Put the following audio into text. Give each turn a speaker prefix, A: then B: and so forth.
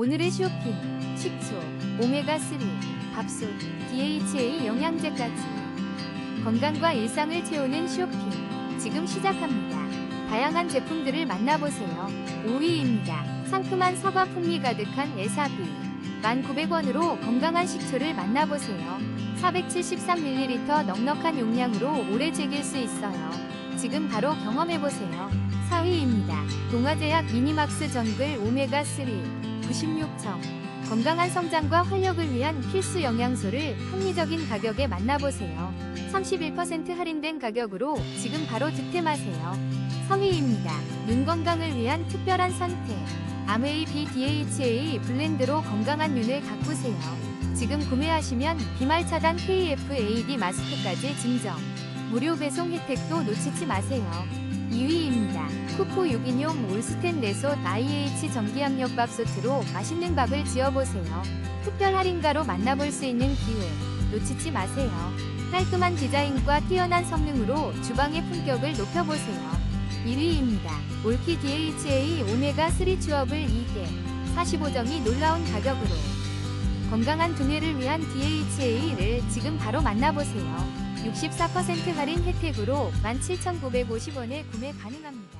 A: 오늘의 쇼핑, 식초, 오메가3, 밥솥, DHA 영양제까지 건강과 일상을 채우는 쇼핑 지금 시작합니다. 다양한 제품들을 만나보세요. 5위입니다. 상큼한 사과 풍미 가득한 에사비 1,900원으로 건강한 식초를 만나보세요. 473ml 넉넉한 용량으로 오래 즐길 수 있어요. 지금 바로 경험해보세요. 4위입니다. 동아제약 미니막스 정글 오메가3 96점 건강한 성장과 활력을 위한 필수 영양소를 합리적인 가격에 만나보세요. 31% 할인된 가격으로 지금 바로 득템하세요. 3위입니다. 눈 건강을 위한 특별한 선택. 아메이 BDHA 블렌드로 건강한 눈을 가꾸세요. 지금 구매하시면 비말 차단 KFAD 마스크까지 증정. 무료 배송 혜택도 놓치지 마세요. 2위입니다. 쿠쿠 유기뇽 올스텐 레솥 IH 전기압력 밥솥으로 맛있는 밥을 지어보세요. 특별 할인가로 만나볼 수 있는 기회 놓치지 마세요. 깔끔한 디자인과 뛰어난 성능으로 주방의 품격을 높여보세요. 1위입니다. 올키 DHA 오메가3 추업을 2개 45점이 놀라운 가격으로 건강한 두뇌를 위한 DHA를 지금 바로 만나보세요. 64% 할인 혜택으로 17,950원에 구매 가능합니다.